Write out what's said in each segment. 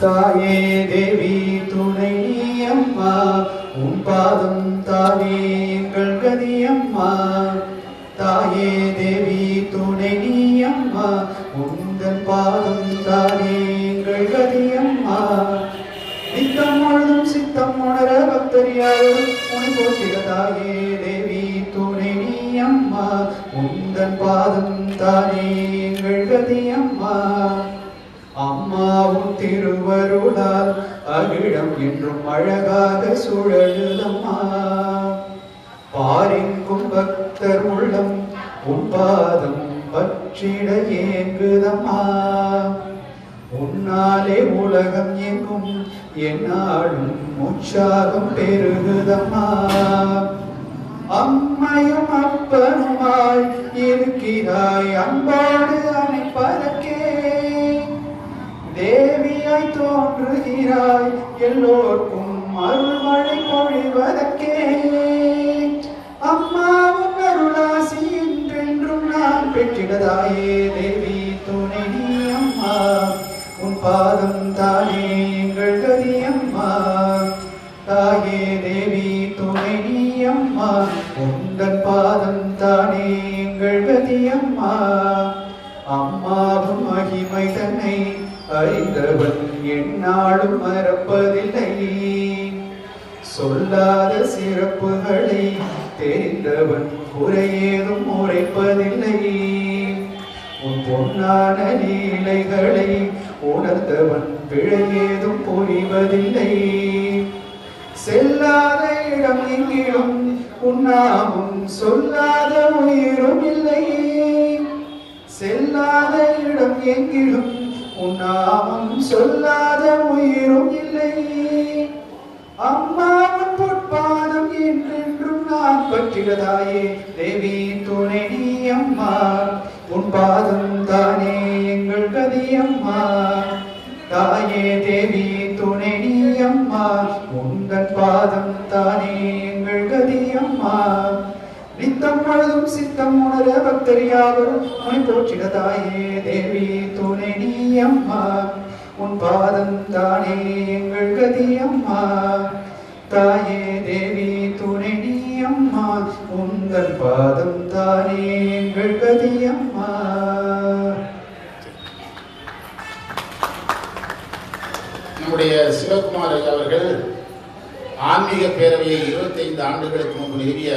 தாயே தேவி துணை அம்மா உன் பாதம் தானே எங்கள் கதியம்மா தாயே தேவி துணை நீ அம்மா உந்தன் பாதம் தானே எங்கள் கதியம்மா நித்தம் முழுதும் சித்தம் உணர பக்தரியாரும் உனை போற்றிட தாயே தேவி துணை அம்மா உந்தன் பாதம் தானே எங்கள் கதியம்மா அம்மாவும் திருவருளால் அகிடம் என்றும் அழகாக சுழலுதம்மா பாரிக்கும் பக்தர் உள்ளம் உன் பாதம் பற்றிட ஏங்குதம்மா. உன்னாலே உலகம் எங்கும் என்னாலும் உற்சாகம் பெருகுதம்மா. அப்பனுமாய் இருக்கிறாய் அன்போடு பறக்கே தேவியாய் தோன்றுகிறாய் எல்லோருக்கும் அருள்மழை பொழிவதற்கே. அம்மாவும் அருளாசி என்றென்றும் நான் பெற்றிடதாயே. தேவி துணை அம்மா உன் பாதம் தானே எங்கள் கதி அம்மா. தாயே தேவி துணை அம்மா உன் உந்தன் பாதம் தானே எங்கள் கதி அம்மா. அம்மாவும் மகிமை தன்னை அறிந்தவன் என்னாலும் மறப்பதில்லை. சொல்லாத சிறப்புகளை தெரிந்தவன் குறையேதும் உரைப்பதில்லை உன் பொன்னான லீலைகளை உணர்ந்தவன் பிழையேதும் புரிவதில்லை செல்லாத இடம் எங்கிலும் உன்னாமும் சொல்லாத உயிரும் இல்லை. செல்லாத இடம் எங்கிலும் உன்னாமும் சொல்லாத உயிரும் இல்லை. அம்மாவும் பொற்பாதம் என்றென்றும் நான் பற்றிடதாயே தேவி துணை நீ அம்மா. உன் பாதம் தானே எங்கள் கதி அம்மா. தாயே தேவி நீ அம்மா உங்கள் பாதம் தானே எங்கள் கதி அம்மா. நித்தம் அழுதும் சித்தம் உணர பக்தரியாவரும் உனை போற்றிட தாயே தேவி துணை நீ அம்மா. உன் பாதம் தானே எங்கள் கதி அம்மா. தாயே தேவி துணை நீ அம்மா. உங்கள் பாதம் தானே எங்கள் கதி நம்முடைய சிவகுமார் ஐயா அவர்கள் ஆன்மீக பேரவையை 25 ஆண்டுகளுக்கு முன்பு நிறுவிய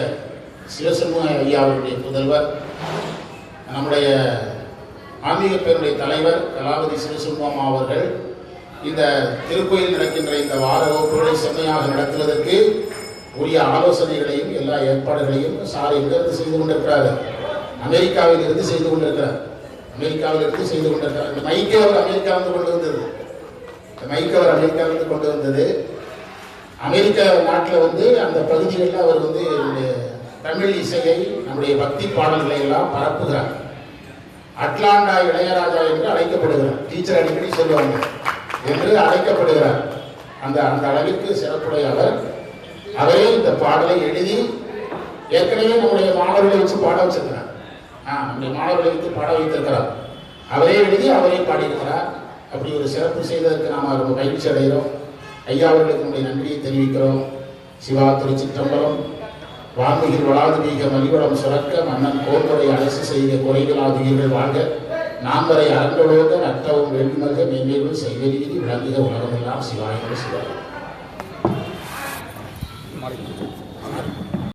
சிவசண்முக ஐயா அவருடைய புதல்வர் நம்முடைய ஆன்மீக பேருடைய தலைவர் கலாவதி சிவசண்முகம்மா அவர்கள் இந்த திருக்கோயில் நடக்கின்ற இந்த வார வகுப்புகளை செம்மையாக நடத்துவதற்கு உரிய ஆலோசனைகளையும் எல்லா ஏற்பாடுகளையும் சார் எங்கிருந்து செய்து கொண்டிருக்கிறார். அமெரிக்காவில் இருந்து செய்து கொண்டிருக்கிறார். அமெரிக்காவில் இருந்து செய்து கொண்டிருக்கிறார். இந்த மைக்கே அவர் அமெரிக்காவிலிருந்து கொண்டு வந்தது. மைக் அவர் அமெரிக்காவிலிருந்து கொண்டு வந்தது. அமெரிக்கா நாட்டில் வந்து அந்த பகுதிகளில் அவர் வந்து தமிழ் இசையை நம்முடைய பக்தி பாடல்களை எல்லாம் பரப்புகிறார். அட்லாண்டா இளையராஜா என்று அழைக்கப்படுகிறார். டீச்சர் அடிக்கடி சொல்லுவாங்க. என்று அழைக்கப்படுகிறார். அந்த அந்த அளவிற்கு சிறப்புடைய அவர். அவரே இந்த பாடலை எழுதி ஏற்கனவே நம்முடைய மாணவர்களை வச்சு பாட வச்சிருக்கிறார். ஆ நம்முடைய மாணவர்களை வைத்து பாட வைத்திருக்கிறார். அவரே எழுதி அவரே பாடியிருக்கிறார். அப்படி ஒரு சிறப்பு செய்ததற்கு நாம் ரொம்ப மகிழ்ச்சி அடைகிறோம். ஐயா அவர்களுக்கு நம்முடைய நன்றியை தெரிவிக்கிறோம். சிவா திருச்சிற்றம்பலம் வான்மிகில் வளாது மிக மலிவளம் சுரக்க மன்னன் கோர்முறை அரசு செய்த குறைகளாதுகீர்கள் வாழ்க. நாம்பரை அறந்தொழுக அரண்டொழுக நட்டவும் வேள்விமல்க மேன்மேலும் செய்வெளியில் விளங்குக உலகமெல்லாம் சிவாயங்கள் சிவாயம்